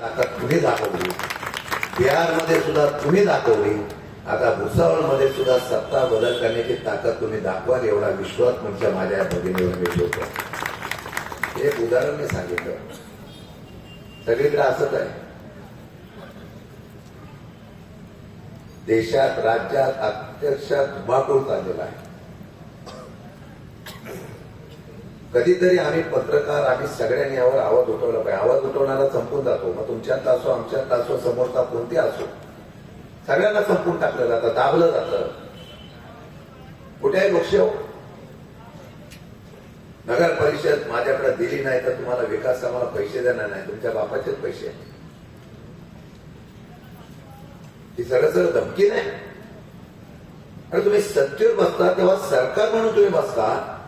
आता तुम्ही दाखवली. बिहारमध्ये सुद्धा तुम्ही दाखवली. आता भुसावळमध्ये सुद्धा सत्ता बदल करण्याची ताकद तुम्ही दाखवाल एवढा विश्वास म्हणजे माझ्या भगिनीवर मी ठेवतो. एक उदाहरण मी सांगितलं. सगळीकडे असंच आहे. देशात राज्यात अत्यक्षात धुमाकूळ चाललेला आहे. कधीतरी आम्ही पत्रकार आम्ही सगळ्यांनी यावर आवाज उठवला पाहिजे. आवाज उठवणारा संपून जातो. मग तुमच्यात असो आमच्यात असो समोरचा कोणते असो. सगळ्यांना संपून टाकलं जातं दाबलं जातं. कुठे आहे हो. नगर परिषद माझ्याकडे दिली नाही तर तुम्हाला विकास कामाला पैसे देणार नाही. तुमच्या बापाचेच पैसे आहेत. ही सगळं सगळं धमकी नाही. अरे तुम्ही सत्तेवर बसता तेव्हा सरकार म्हणून तुम्ही बसता.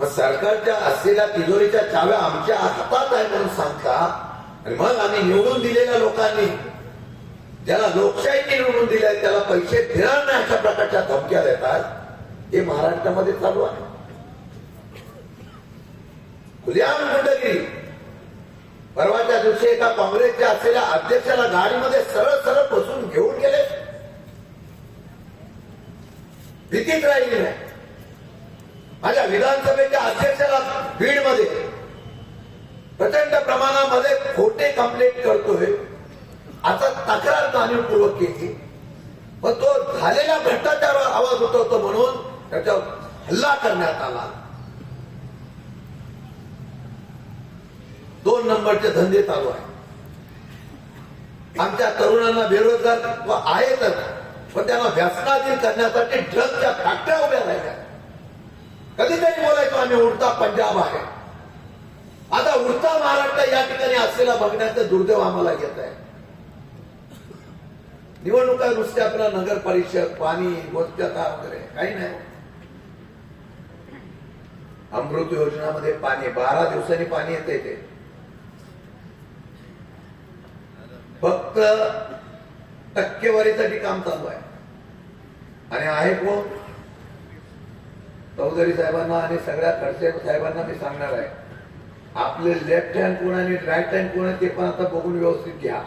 मग सरकारच्या असलेल्या तिजोरीच्या चाव्या आमच्या हातात आहे म्हणून सांगता आणि मग आम्ही निवडून दिलेल्या लोकांनी ज्याला लोकशाहीने निवडून दिल्या त्याला पैसे देणार नाही अशा प्रकारच्या धमक्या देतात हे महाराष्ट्रामध्ये चालू आहे. खुल्याम गुंडगिरी परवाच्या दिवशी एका काँग्रेसच्या असलेल्या अध्यक्षाला गाडीमध्ये सरळ सरळ बसून घेऊन गेले. भीतीच राहिली नाही. माझ्या विधानसभेच्या अध्यक्षाला बीडमध्ये प्रचंड प्रमाणामध्ये खोटे कंप्लेंट करतोय. आता तक्रार जाणीवपूर्वक केली. पण तो झालेल्या भ्रष्टाचारावर आवाज उठवतो म्हणून त्याच्यावर हल्ला करण्यात आला. दोन नंबरचे धंदे चालू आहे आमच्या तरुणांना बेरोजगार व आहेतच पण त्यांना व्यसनाधीन करण्यासाठी ड्रगच्या फॅक्टऱ्या उभ्या राहिल्या. कधीतरी बोलायचो आम्ही उडता पंजाब आहे. आता उडता महाराष्ट्र या ठिकाणी असलेला बघण्याचं दुर्दैव आम्हाला घेत आहे. निवडणुका नुसत्या आपल्या नगर परिषद पाणी स्वच्छता वगैरे काही नाही. अमृत योजनामध्ये पाणी बारा दिवसांनी पाणी येते ते. फक्त टक्केवारीसाठी काम चालू आहे. आणि आहे कोण? चौधरी साहेबांना आणि सगळ्या खडसे साहेबांना मी सांगणार आहे. आपले लेफ्ट हँड कोण आणि राईट हँड कोण आहे ते पण आता बघून व्यवस्थित घ्या.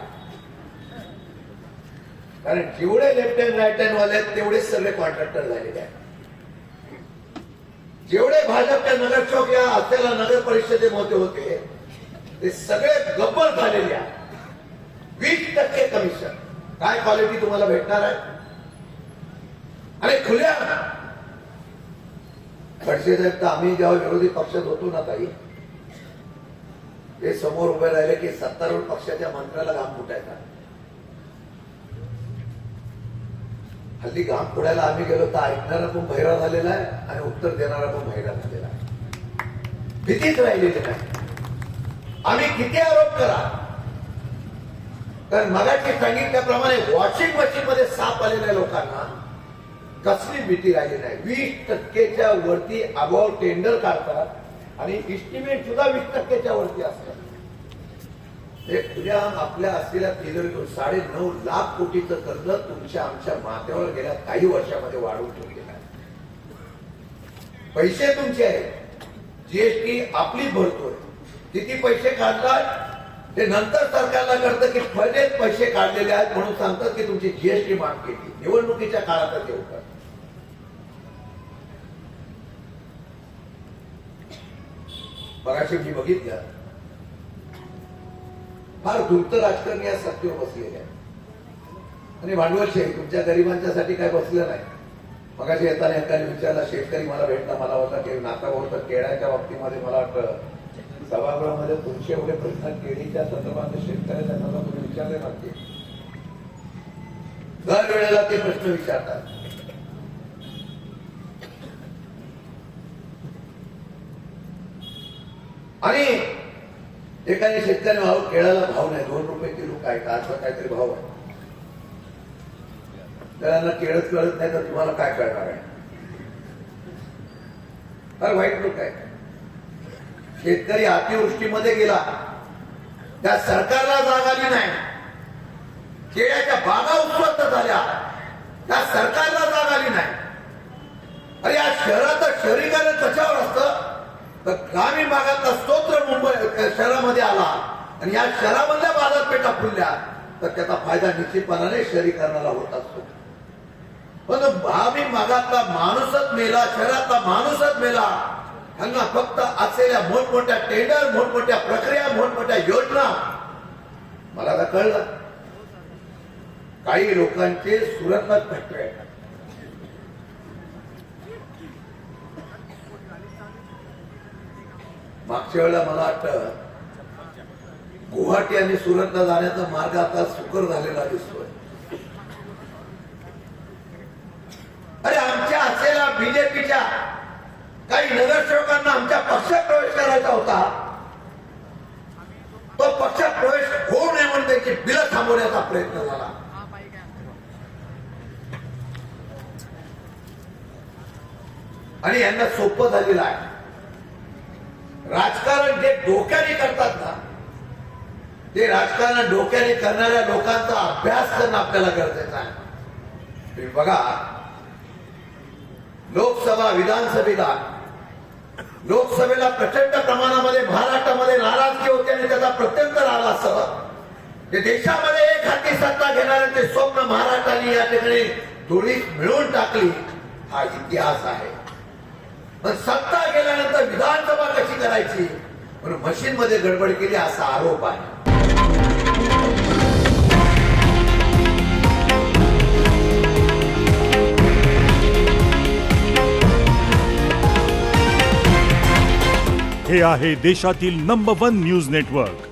कारण जेवढे लेफ्ट हँड राईट हँड वाले आहेत तेवढेच सगळे कॉन्ट्रॅक्टर झालेले आहेत. जेवढे भाजपच्या नगरसेवक या असलेल्या नगर परिषदेमध्ये होते ते सगळे गब्बर झालेले आहेत. वीस टक्के कमिशन काय क्वालिटी तुम्हाला भेटणार आहे? आणि खुल्या खडसे साहेब तर आम्ही जेव्हा विरोधी पक्षात होतो ना काही ते समोर उभे राहिले की सत्तारूढ पक्षाच्या मंत्र्याला घाम फुटायचा. हल्ली घाम फुटायला आम्ही गेलो तर ऐकणारा पण भैरा झालेला आहे आणि उत्तर देणारा पण भैरा झालेला आहे. भीतीच राहिलेली नाही आम्ही किती आरोप करा? कारण मगाशी सांगितल्याप्रमाणे वॉशिंग मशीन मध्ये साप आलेल्या लोकांना. कसली भीती राहिली नाही. वीस टक्केच्या वरती अभाव टेंडर काढतात आणि इस्टिमेट सुद्धा वीस टक्केच्या वरती असतात. हे उद्या आपल्या असलेल्या तिजोरीतून साडे नऊ लाख कोटीचं कर्ज तुमच्या आमच्या माथ्यावर गेल्या काही वर्षामध्ये वाढवून ठेवलेलं आहे. पैसे तुमचे आहेत. जीएसटी आपली भरतोय. किती पैसे काढतात ते नंतर सरकारला कळतं की पहिलेच पैसे काढलेले आहेत म्हणून सांगतात की तुमची जीएसटी माफ केली. निवडणुकीच्या काळातच येऊ का मगाशी मी बघितलं फार धूर्त राजकारणी या सत्तेवर बसलेले आहेत. आणि भांडवलशाही तुमच्या गरिबांच्यासाठी काय बसलं नाही? मगाशी येताना एकाने विचारला शेतकरी मला भेटला मला वाटतं की नाता होतं केळ्याच्या बाबतीमध्ये मला वाटतं सभागृहामध्ये तुमचे एवढे प्रश्न केळीच्या संदर्भात शेतकऱ्याच्या संदर्भात तुम्ही विचारले नव्हते दर वेळेला ते प्रश्न विचारतात. आणि एखाद्या शेतकऱ्याने भाव केळाला भाव नाही दोन रुपये किलो काय का असा काहीतरी भाव आहे. त्याला केळच कळत नाही तर तुम्हाला काय कळणार आहे? फार वाईट लोक आहे शेतकरी अतिवृष्टीमध्ये गेला. त्या सरकारला जाग आली नाही. केळ्याच्या बागा उत्पन्न झाल्या. त्या सरकारला जाग आली नाही. अरे या शहराचं शहरीकरण कशावर असतं? तर ग्रामीण भागातला स्तोत्र मुंबई शहरामध्ये आला. आणि या शहरामधल्या बाजारपेठा फुलल्या. तर त्याचा फायदा निश्चितपणाने शहरीकरणाला होत असतो. पण भावी भागातला माणूसच मेला शहरातला माणूसच मेला. ह्यांना फक्त असलेल्या मोठमोठ्या टेंडर मोठमोठ्या प्रक्रिया मोठमोठ्या योजना. मला आता कळलं. काही लोकांचे सुरतच फॅक्टरी आहेत. मागच्या वेळेला मला वाटतं गुवाहाटी आणि सुरतला जाण्याचा मार्ग आता सुकर झालेला दिसतोय. अरे आमच्या असलेला बीजेपी काही नगरसेवकांना आमच्या पक्षात प्रवेश करायचा होता तो पक्षात प्रवेश होऊ नये म्हणून त्याची बिलं थांबवण्याचा प्रयत्न झाला. आणि यांना सोपं झालेलं आहे. राजकारण जे डोक्याने करतात ना ते राजकारण डोक्याने करणाऱ्या लोकांचा अभ्यास करणं आपल्याला गरजेचं आहे. तुम्ही बघा लोकसभा विधानसभेला लोकसभेला प्रचंड प्रमाणामध्ये महाराष्ट्रामध्ये नाराजगी होते आणि त्याचा प्रत्यंतर आला असं देशामध्ये एक हाती सत्ता घेणाऱ्यांचे स्वप्न महाराष्ट्राने या ठिकाणी दोळीत मिळवून टाकली हा इतिहास आहे. पण सत्ता गेल्यानंतर विधानसभा कशी करायची? म्हणून मशीन मध्ये गडबड केली असा आरोप आहे. हे आहे देशातील नंबर वन न्यूज नेटवर्क